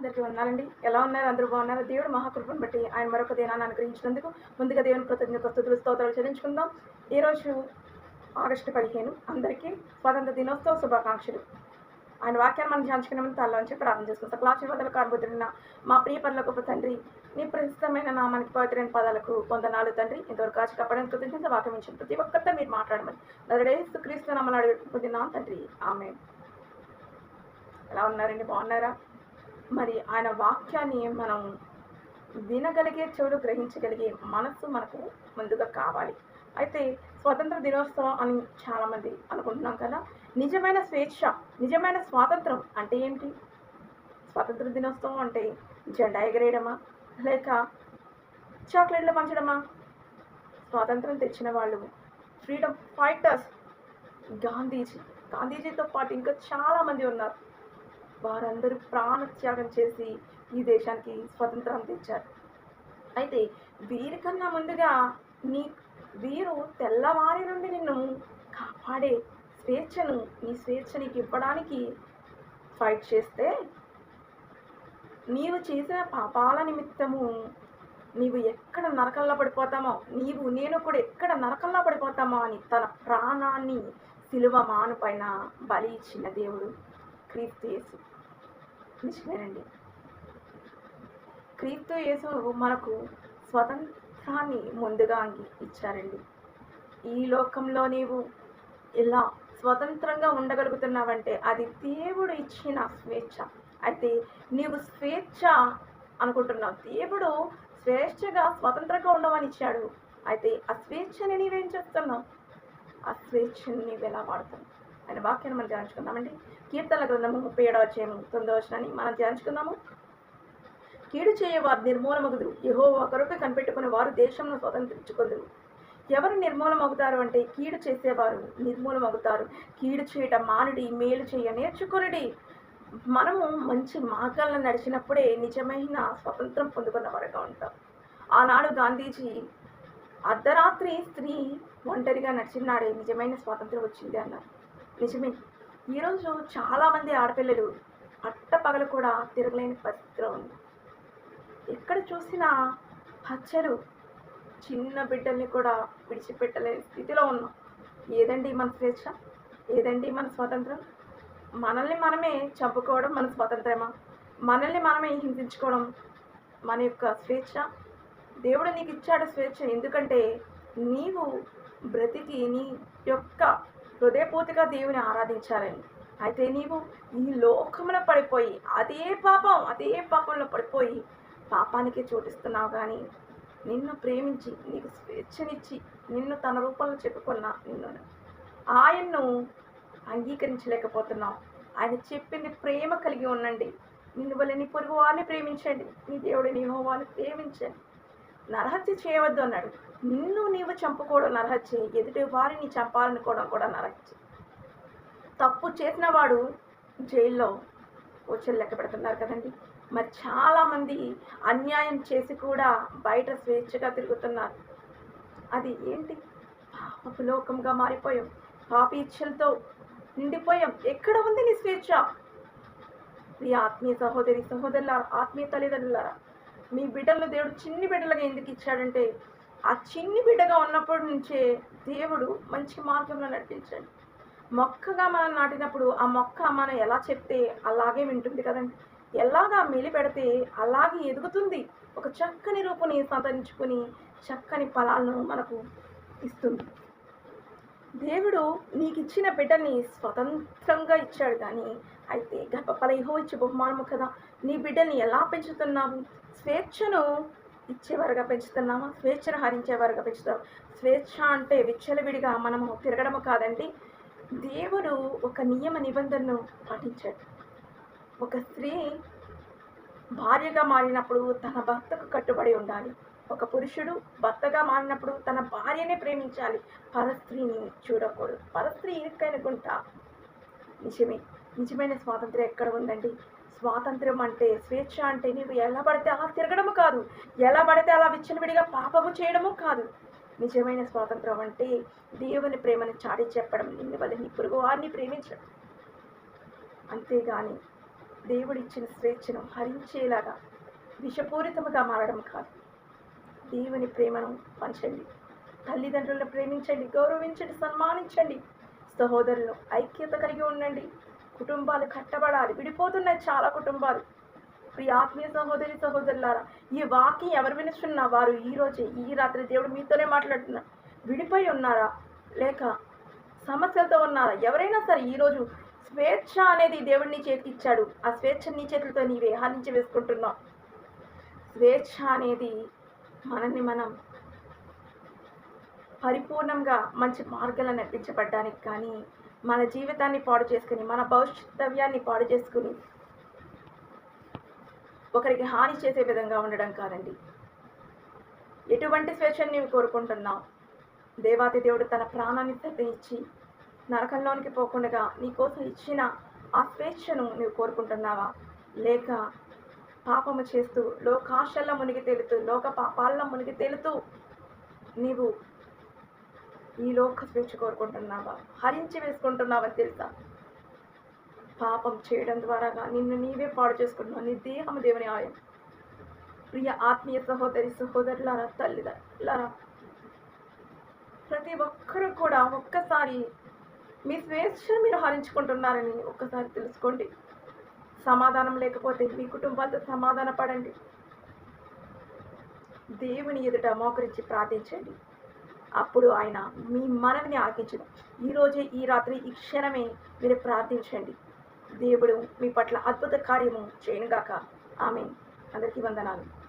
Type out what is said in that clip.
అందరికీ వందాలండి. ఎలా ఉన్నారు? అందరూ బాగున్నారు? దేవుడు మహాకృపను బట్టి ఆయన మరొక దినాన్ని అనుగ్రహించినందుకు ముందుగా దేవుని కృతజ్ఞత స్థుతులు స్తోత్రాలు చెల్లించుకుందాం. ఈరోజు ఆగస్టు పదిహేను అందరికీ స్వాతంత్ర దినోత్సవ శుభాకాంక్షలు. ఆయన వాక్యాన్ని మనం ధ్యానించుకునే తల్లోంచి ప్రార్థన చేసుకుంటాం సకలాశీర్వాదాలు కార్బోతున్న మా ప్రియ పనులకు ఒక తండ్రి నీ ప్రస్తుతమైన నామానికి పవిత్రమైన పదాలకు వందనాలు తండ్రి. ఇంతవరకు కాచి కప్పడానికి కృతజ్ఞత వాక్యం ఇచ్చిన ప్రతి ఒక్కరితో మీరు మాట్లాడమని. నదుడే క్రీస్తు నమ్మని అడుగుతున్నాం తండ్రి. ఆమె ఎలా ఉన్నారండి? బాగున్నారా? మరి ఆయన వాక్యాన్ని మనం వినగలిగే చెడు గ్రహించగలిగే మనస్సు మనకు ముందుగా కావాలి. అయితే స్వతంత్ర దినోత్సవం అని చాలామంది అనుకుంటున్నాం కదా నిజమైన స్వేచ్ఛ నిజమైన స్వాతంత్రం అంటే ఏంటి? స్వాతంత్ర దినోత్సవం అంటే జెండా ఎగరేయడమా? లేక చాక్లెట్లు పంచడమా? స్వాతంత్రం తెచ్చిన వాళ్ళు ఫ్రీడమ్ ఫైటర్స్ గాంధీజీ గాంధీజీతో పాటు ఇంకా చాలామంది ఉన్నారు. వారందరూ ప్రాణత్యాగం చేసి ఈ దేశానికి స్వతంత్రం తెచ్చారు. అయితే వీరికన్నా ముందుగా నీ వీరు తెల్లవారి నుండి నిన్ను కాపాడే స్వేచ్ఛను నీ స్వేచ్ఛ నీకు ఇవ్వడానికి ఫైట్ చేస్తే నీవు చేసిన పాపాల నిమిత్తము నీవు ఎక్కడ నరకల్లో పడిపోతామో నీవు నేను కూడా ఎక్కడ నరకల్లో పడిపోతామో అని తన ప్రాణాన్ని సిలువ మాను పైన బలి ఇచ్చిన దేవుడు క్రీస్తు యేసు క్రీస్తు యేసు మనకు స్వతంత్రాన్ని ముందుగా అంగి ఇచ్చారండి. ఈ లోకంలో నీవు ఇలా స్వతంత్రంగా ఉండగలుగుతున్నావంటే అది దేవుడు ఇచ్చిన స్వేచ్ఛ. అయితే నీవు స్వేచ్ఛ అనుకుంటున్నావు. దేవుడు స్వేచ్ఛగా స్వతంత్రంగా ఉండమని ఇచ్చాడు. అయితే ఆ స్వేచ్ఛని నీవేం చేస్తున్నావు? ఆ స్వేచ్ఛని నీవు ఎలా వాడుతున్నావు? ఆయన వాక్యాన్ని మనం ధ్యానించుకుందామండి. కీర్తన గ్రంథము ముప్పై ఏడవ చేయము తొమ్మిదవ వచనాన్ని మనం ధ్యానించుకుందాము. కీడు చేయవారు నిర్మూలమగుదురు. యహో ఒకరికి కనిపెట్టుకుని వారు దేశంను స్వతంత్రించుకుందరు. ఎవరు నిర్మూలమవుతారు అంటే కీడు చేసేవారు నిర్మూలమవుతారు కీడు చేయటం మానుడి మేలు చేయ నేర్చుకొనిడి. మనము మంచి మార్గాలను నడిచినప్పుడే నిజమైన స్వతంత్రం పొందుకున్న వారుగా ఉంటాం. ఆనాడు గాంధీజీ అర్ధరాత్రి స్త్రీ ఒంటరిగా నడిచినాడే నిజమైన స్వాతంత్రం వచ్చింది అన్నారు. నిజమే. ఈరోజు చాలామంది ఆడపిల్లలు అట్టపగలు కూడా తిరగలేని పరిస్థితిలో ఉంది ఎక్కడ చూసినా హత్యలు చిన్న బిడ్డల్ని కూడా విడిచిపెట్టలేని స్థితిలో ఉన్నాం. ఏదండి మన స్వేచ్ఛ ఏదండి మన స్వాతంత్రం? మనల్ని మనమే చంపుకోవడం మన స్వాతంత్రమా? మనల్ని మనమే హింసించుకోవడం మన యొక్క స్వేచ్ఛ? దేవుడు నీకు ఇచ్చాడు స్వేచ్ఛ ఎందుకంటే నీవు బ్రతికి నీ యొక్క హృదయపూర్తిగా దేవుని ఆరాధించాలని అయితే నీవు ఈ లోకంలో పడిపోయి అదే పాపం అదే పాపంలో పడిపోయి పాపానికి చోటిస్తున్నావు కానీ నిన్ను ప్రేమించి నీకు స్వేచ్ఛనిచ్చి నిన్ను తన రూపంలో చెప్పుకున్న నిన్ను ఆయన్ను అంగీకరించలేకపోతున్నావు. ఆయన చెప్పింది ప్రేమ కలిగి ఉండండి. నిన్ను వల్ల నీ పొరుగు వారిని ప్రేమించండి. నీ దేవుడిని హోవాన్ని ప్రేమించండి. నరహత్య చేయవద్దు అన్నాడు. నిన్ను నీవు చంపుకోవడం నరహత్య ఎదుటి వారిని చంపాలనుకోవడం కూడా నరహత్య. తప్పు చేసిన వాడు జైల్లో వచ్చి లెక్క పెడుతున్నారు కదండి. మరి చాలామంది అన్యాయం చేసి కూడా బయట స్వేచ్ఛగా తిరుగుతున్నారు. అది ఏంటి? పాపపు లోకంగా మారిపోయాం. పాపి ఇచ్చలతో నిండిపోయాం. ఎక్కడ ఉంది నీ స్వేచ్ఛ? ఈ ఆత్మీయ సహోదరి సహోదరులారా ఆత్మీయ తల్లిదండ్రులారా మీ బిడ్డలను దేవుడు చిన్ని బిడ్డలుగా ఎందుకు ఇచ్చాడంటే ఆ చిన్ని బిడ్డగా ఉన్నప్పటి నుంచే దేవుడు మంచి మార్గంలో నడిపించాడు. మొక్కగా మనం నాటినప్పుడు ఆ మొక్క మనం ఎలా చెప్తే అలాగే వింటుంది కదండి. ఎలాగా మెలి పెడితే అలాగే ఎదుగుతుంది. ఒక చక్కని రూపుని సంతరించుకుని చక్కని ఫలాలను మనకు ఇస్తుంది. దేవుడు నీకు ఇచ్చిన బిడ్డని స్వతంత్రంగా ఇచ్చాడు కానీ అయితే గర్భఫల ఇహో ఇచ్చే బహుమానము కదా. నీ బిడ్డల్ని ఎలా పెంచుతున్నావు? స్వేచ్ఛను ఇచ్చేవారుగా పెంచుతున్నామా స్వేచ్ఛను హరించేవారుగా పెంచుతాం స్వేచ్ఛ అంటే విచ్చలవిడిగా మనము తిరగడము కాదండి. దేవుడు ఒక నియమ నిబంధనను పాటించాడు. ఒక స్త్రీ భార్యగా మారినప్పుడు తన భర్తకు కట్టుబడి ఉండాలి. ఒక పురుషుడు భర్తగా మారినప్పుడు తన భార్యనే ప్రేమించాలి. పరస్త్రీని చూడకూడదు. పరస్త్రీ ఇరుక్కైన గుంట. నిజమే. నిజమైన స్వాతంత్రం ఎక్కడ ఉందండి? స్వాతంత్రం అంటే స్వేచ్ఛ అంటే నీవు ఎలా పడితే అలా తిరగడము కాదు. ఎలా పడితే అలా విచ్చలవిడిగా పాపము చేయడము కాదు. నిజమైన స్వాతంత్రం అంటే దేవుని ప్రేమను చాటి చెప్పడం నిన్ను వల్ల నీ పొరుగు వారిని ప్రేమించడం. అంతేగాని దేవుడిచ్చిన స్వేచ్ఛను హరించేలాగా విషపూరితముగా మారడం కాదు. దేవుని ప్రేమను పంచండి. తల్లిదండ్రులను ప్రేమించండి గౌరవించండి సన్మానించండి. సహోదరులు ఐక్యత కలిగి ఉండండి. కుటుంబాలు కట్టబడాలి. విడిపోతున్నాయి చాలా కుటుంబాలు. ప్రియ ఆత్మీయ సహోదరి సహోదరులారా ఈ వాక్యం ఎవరు వినుచున్నా వారు ఈ రోజే ఈ రాత్రి దేవుడు మీతోనే మాట్లాడుతున్నారు విడిపోయి ఉన్నారా? లేక సమస్యలతో ఉన్నారా? ఎవరైనా సరే ఈరోజు స్వేచ్ఛ అనేది దేవుడిని నీ చేతికి ఇచ్చాడు. ఆ స్వేచ్ఛ నీ చేతులతో నీవే హరించి వేసుకుంటున్నావు. స్వేచ్ఛ అనేది మనల్ని మనం పరిపూర్ణంగా మంచి మార్గాలను నడిపించబడ్డానికి కానీ మన జీవితాన్ని పాడు చేసుకుని మన భవిష్యత్తవ్యాన్ని పాడు చేసుకుని ఒకరికి హాని చేసే విధంగా ఉండడం కాదండి. ఎటువంటి స్వేచ్ఛను నీవు కోరుకుంటున్నావు? దేవాతి దేవుడు తన ప్రాణాన్ని ఇచ్చి నరకంలోనికి పోకుండా నీకోసం ఇచ్చిన ఆ స్వేచ్ఛను నీవు కోరుకుంటున్నావా? లేక పాపము చేస్తూ లోకాశల్లో మునిగి తేలుతూ లోక పాపాల్లో మునిగి తేలుతూ నీవు ఈ లోక స్వేచ్ఛ కోరుకుంటున్నావా? హరించి వేసుకుంటున్నావని తెలుసా? పాపం చేయడం ద్వారాగా నిన్ను నీవే పాడు చేసుకుంటున్నావు. నీ దేహం దేవుని ఆయం ప్రియ ఆత్మీయ సహోదరి సహోదరులారా తల్లిదండ్రులారా ప్రతి ఒక్కరూ కూడా ఒక్కసారి మీ స్వేచ్ఛను మీరు హరించుకుంటున్నారని ఒక్కసారి తెలుసుకోండి. సమాధానం లేకపోతే మీ కుటుంబాలతో సమాధాన పడండి దేవుని ఎదుట మోకరించి ప్రార్థించండి. అప్పుడు ఆయన మీ మనవిని ఆకించను ఈరోజే ఈ రాత్రి ఈ క్షణమే మీరు ప్రార్థించండి. దేవుడు మీ పట్ల అద్భుత కార్యము చేయనుగాక. ఆమె అందరికీ వందనాలు.